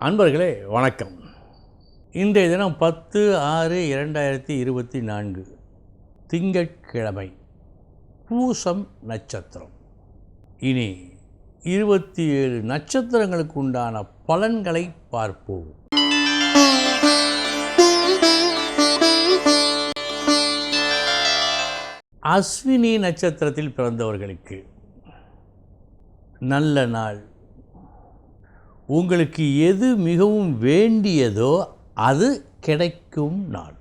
அன்பர்களே வணக்கம். இன்றைய தினம் பத்து ஆறு இரண்டாயிரத்தி இருபத்தி நான்கு. திங்கட்கிழமை பூசம் நட்சத்திரம். இனி இருபத்தி ஏழு நட்சத்திரங்களுக்கு உண்டான பலன்களை பார்ப்போம். அஸ்வினி நட்சத்திரத்தில் பிறந்தவர்களுக்கு நல்ல நாள். உங்களுக்கு எது மிகவும் வேண்டியதோ அது கிடைக்கும் நாள்.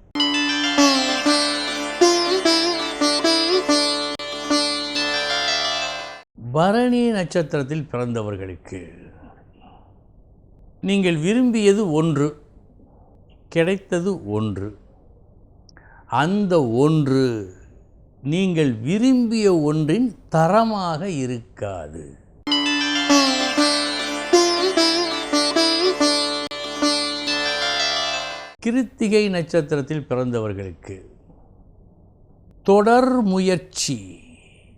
பரணி நட்சத்திரத்தில் பிறந்தவர்களுக்கு நீங்கள் விரும்பியது ஒன்று கிடைத்தது ஒன்று. அந்த ஒன்று நீங்கள் விரும்பிய ஒன்றின் தரமாக இருக்காது. கிருத்திகை நட்சத்திரத்தில் பிறந்தவர்களுக்கு தொடர் முயற்சி.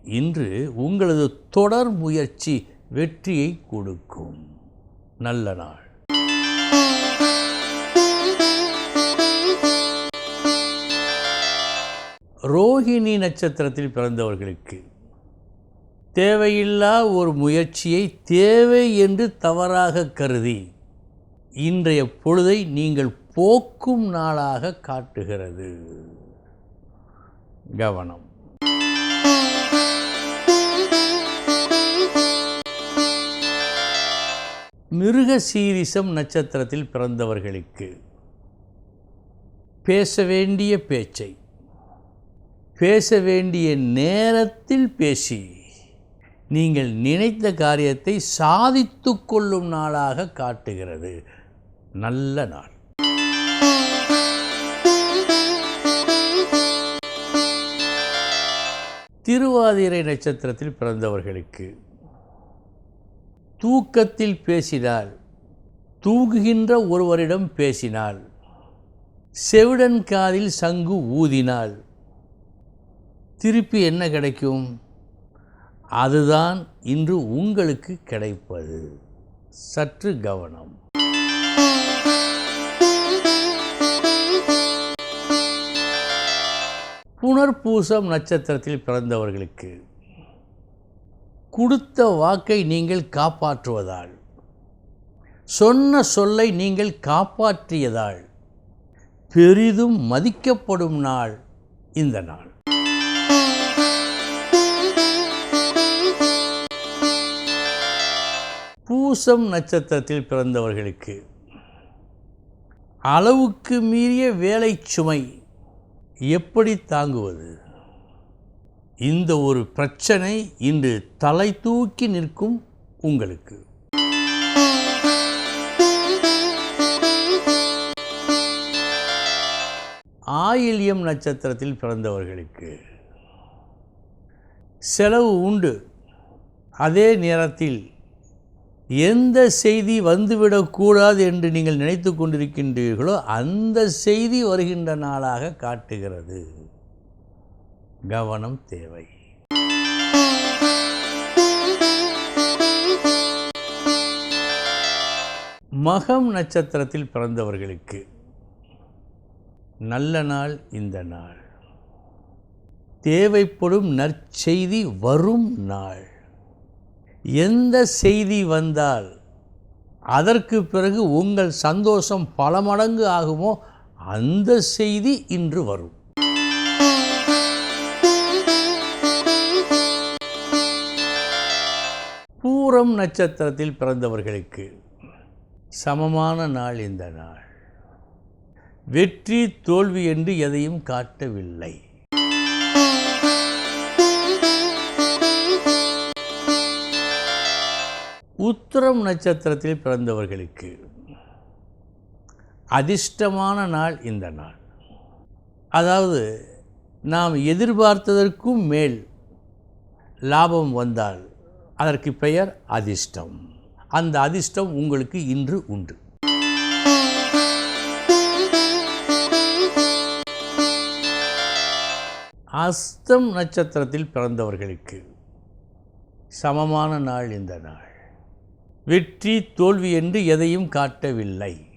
இன்று உங்களது தொடர் முயற்சி வெற்றியை கொடுக்கும். நல்ல நாள். ரோஹிணி நட்சத்திரத்தில் பிறந்தவர்களுக்கு தேவையில்லா ஒரு முயற்சியை தேவை என்று தவறாக கருதி இன்றைய பொழுதை நீங்கள் போக்கும் நாளாக காட்டுகிறது. கவனம். மிருக சீரிசம் நட்சத்திரத்தில் பிறந்தவர்களுக்கு பேச வேண்டிய பேச்சை பேச வேண்டிய நேரத்தில் பேசி நீங்கள் நினைத்த காரியத்தை சாதித்து கொள்ளும் நாளாக காட்டுகிறது. நல்ல நாள். திருவாதிரை நட்சத்திரத்தில் பிறந்தவர்களுக்கு தூக்கத்தில் பேசினால் தூங்குகின்ற ஒருவரிடம் பேசினால் செவிடன் காதில் சங்கு ஊதினால் திருப்பி என்ன கிடைக்கும்? அதுதான் இன்று உங்களுக்கு கிடைப்பது. சற்று கவனம். புனர்பூசம் நட்சத்திரத்தில் பிறந்தவர்களுக்கு கொடுத்த வாக்கை நீங்கள் காப்பாற்றுவதால் சொன்ன சொல்லை நீங்கள் காப்பாற்றியதால் பெரிதும் மதிக்கப்படும் நாள் இந்த நாள். பூசம் நட்சத்திரத்தில் பிறந்தவர்களுக்கு அளவுக்கு மீறிய வேலை சுமை எப்படி தாங்குவது? இந்த ஒரு பிரச்சனை இன்று தலை தூக்கி நிற்கும் உங்களுக்கு. ஆயில்யம் நட்சத்திரத்தில் பிறந்தவர்களுக்கு. செலவு உண்டு. அதே நேரத்தில் எந்த செய்தி வந்துவிடக்கூடாது என்று நீங்கள் நினைத்து கொண்டிருக்கின்றீர்களோ அந்த செய்தி வருகின்ற நாளாக காட்டுகிறது. கவனம் தேவை. மகம் நட்சத்திரத்தில் பிறந்தவர்களுக்கு நல்ல நாள் இந்த நாள். தேவைப்படும் நற்செய்தி வரும் நாள். எந்த செய்தி வந்தால் அதற்கு பிறகு உங்கள் சந்தோஷம் பல மடங்கு ஆகுமோ அந்த செய்தி இன்று வரும். பூரம் நட்சத்திரத்தில் பிறந்தவர்களுக்கு சமமான நாள் இந்த நாள். வெற்றி தோல்வி என்று எதையும் காட்டவில்லை. உத்திரம் நட்சத்திரத்தில் பிறந்தவர்களுக்கு அதிர்ஷ்டமான நாள் இந்த நாள். அதாவது நாம் எதிர்பார்த்ததற்கும் மேல் லாபம் வந்தால் அதற்கு பெயர் அதிர்ஷ்டம். அந்த அதிர்ஷ்டம் உங்களுக்கு இன்று உண்டு. அஸ்தம் நட்சத்திரத்தில் பிறந்தவர்களுக்கு சமமான நாள் இந்த நாள். வெற்றி தோல்வி என்று எதையும் காட்டவில்லை.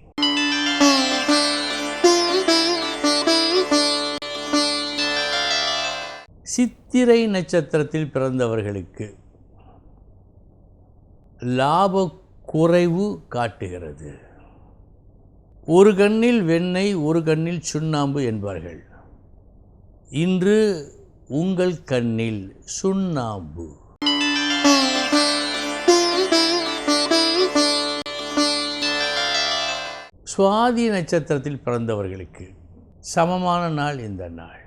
சித்திரை நட்சத்திரத்தில் பிறந்தவர்களுக்கு லாப குறைவு காட்டுகிறது. ஒரு கண்ணில் வெண்ணெய் ஒரு கண்ணில் சுண்ணாம்பு என்பார்கள். இன்று உங்கள் கண்ணில் சுண்ணாம்பு. சுவாதி நட்சத்திரத்தில் பிறந்தவர்களுக்கு சமமான நாள் இந்த நாள்.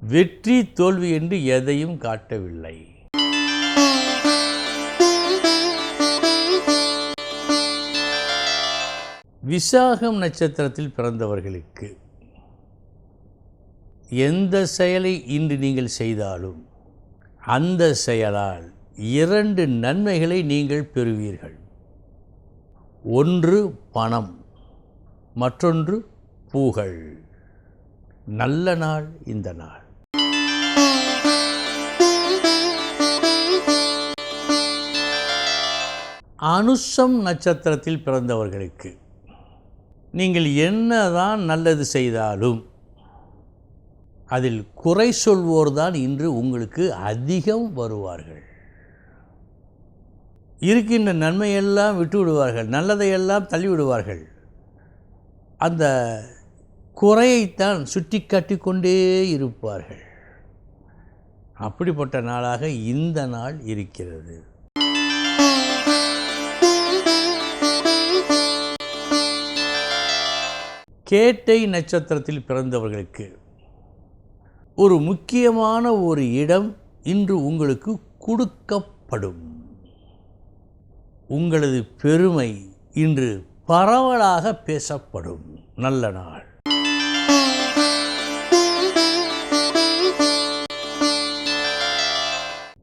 வெற்றி தோல்வி என்று எதையும் காட்டவில்லை. விசாகம் நட்சத்திரத்தில் பிறந்தவர்களுக்கு எந்த செயலை இன்று நீங்கள் செய்தாலும் அந்த செயலால் இரண்டு நன்மைகளை நீங்கள் பெறுவீர்கள். ஒன்று பணம். மற்றொன்று பூகள். நல்ல நாள் இந்த நாள். அனுஷம் நட்சத்திரத்தில் பிறந்தவர்களுக்கு நீங்கள் என்னதான் நல்லது செய்தாலும் அதில் குறை சொல்வோர் தான் இன்று உங்களுக்கு அதிகம் வருவார்கள். இருக்கின்ற நன்மையெல்லாம் விட்டு விடுவார்கள் நல்லதையெல்லாம் தள்ளிவிடுவார்கள். அந்த குறையைத்தான் சுட்டி காட்டிக்கொண்டே இருப்பார்கள். அப்படிப்பட்ட நாளாக இந்த நாள் இருக்கிறது. கேட்டை நட்சத்திரத்தில் பிறந்தவர்களுக்கு ஒரு முக்கியமான ஒரு இடம் இன்று உங்களுக்கு கொடுக்கப்படும். உங்களது பெருமை இன்று பரவலாக பேசப்படும். நல்ல நாள்.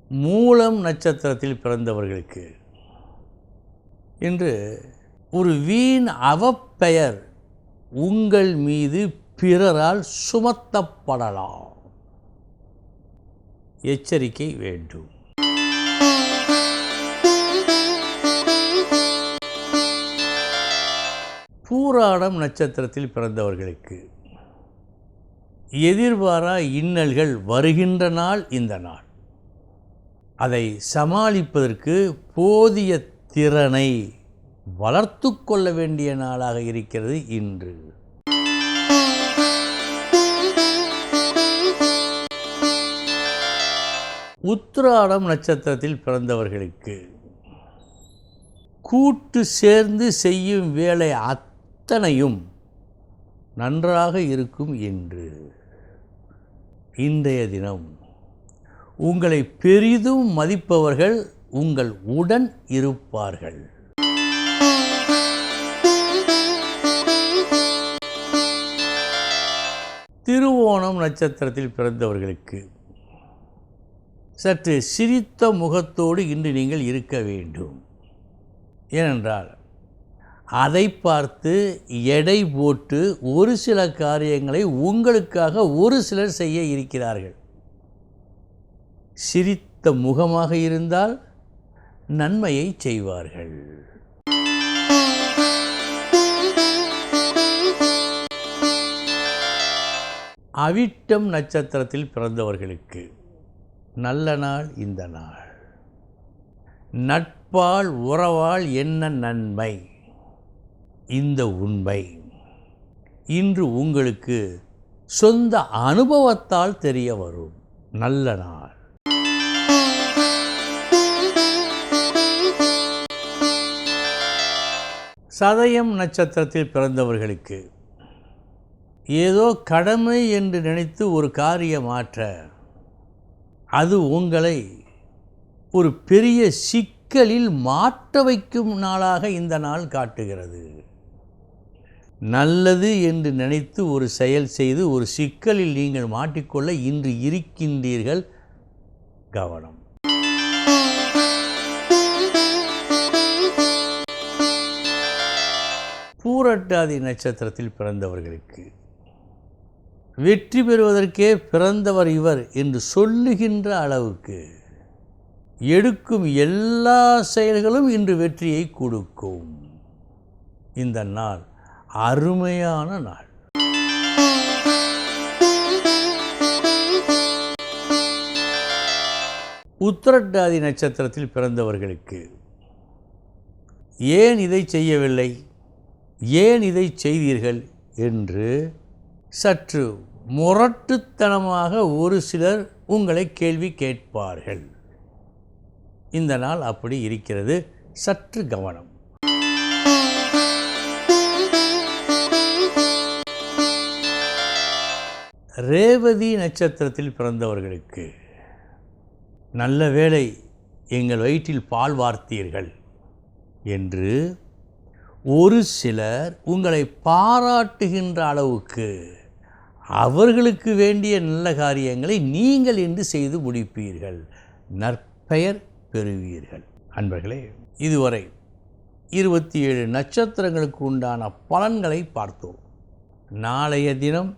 மூலம் நட்சத்திரத்தில் பிறந்தவர்களுக்கு இன்று ஒரு வீண் அவப்பெயர் உங்கள் மீது பிறரால் சுமத்தப்படலாம். எச்சரிக்கை வேண்டும். பூராடம் நட்சத்திரத்தில் பிறந்தவர்களுக்கு எதிர்பாரா இன்னல்கள் வருகின்ற நாள் இந்த நாள். அதை சமாளிப்பதற்கு போதிய திறனை வளர்த்து கொள்ள வேண்டிய நாளாக இருக்கிறது இன்று. உத்திராடம் நட்சத்திரத்தில் பிறந்தவர்களுக்கு கூட்டு சேர்ந்து செய்யும் வேலை அத்தனையும் நன்றாக இருக்கும் என்று. இன்றைய தினம் உங்களை பெரிதும் மதிப்பவர்கள் உங்கள் உடன் இருப்பார்கள். திருவோணம் நட்சத்திரத்தில் பிறந்தவர்களுக்கு சற்று சிரித்த முகத்தோடு இன்று நீங்கள் இருக்க வேண்டும். ஏனென்றால் அதை பார்த்து எடை போட்டு ஒரு சில காரியங்களை உங்களுக்காக ஒரு சிலர் செய்ய இருக்கிறார்கள். சிரித்த முகமாக இருந்தால் நன்மையை செய்வார்கள். அவிட்டம் நட்சத்திரத்தில் பிறந்தவர்களுக்கு நல்ல நாள் இந்த நாள். நட்பால் உறவால் என்ன நன்மை? இந்த உண்மை. இன்று உங்களுக்கு சொந்த அனுபவத்தால் தெரிய வரும். நல்ல நாள். சதயம் நட்சத்திரத்தில் பிறந்தவர்களுக்கு ஏதோ கடமை என்று நினைத்து ஒரு காரியம் மாற்ற அது உங்களை ஒரு பெரிய சிக்கலில் மாற்ற வைக்கும் நாளாக இந்த நாள் காட்டுகிறது. நல்லது என்று நினைத்து ஒரு செயல் செய்து ஒரு சிக்கலில் நீங்கள் மாட்டிக்கொள்ள இன்று இருக்கின்றீர்கள். கவனம். பூரட்டாதி நட்சத்திரத்தில் பிறந்தவர்களுக்கு. வெற்றி பெறுவதற்கே பிறந்தவர் இவர் என்று சொல்லுகின்ற அளவுக்கு. எடுக்கும் எல்லா செயல்களும் இன்று வெற்றியை கொடுக்கும். இந்த நாள் அருமையான நாள். உத்திரட்டாதி நட்சத்திரத்தில் பிறந்தவர்களுக்கு ஏன் இதை செய்யவில்லை? ஏன் இதை செய்தீர்கள்? என்று சற்று முரட்டுத்தனமாக ஒரு சிலர் உங்களை கேள்வி கேட்பார்கள். இந்த நாள் அப்படி இருக்கிறது. சற்று கவனம். ரேவதி நட்சத்திரத்தில் பிறந்தவர்களுக்கு நல்ல வேளை எங்கள் வயிற்றில் பால் வார்த்தீர்கள் என்று ஒரு சிலர் உங்களை பாராட்டுகின்ற அளவுக்கு அவர்களுக்கு வேண்டிய நல்ல காரியங்களை நீங்கள் இன்று செய்து முடிப்பீர்கள். நற்பெயர் பெறுவீர்கள். அன்பர்களே இதுவரை இருபத்தி ஏழு நட்சத்திரங்களுக்கு உண்டான பலன்களை பார்த்தோம். நாளைய தினம்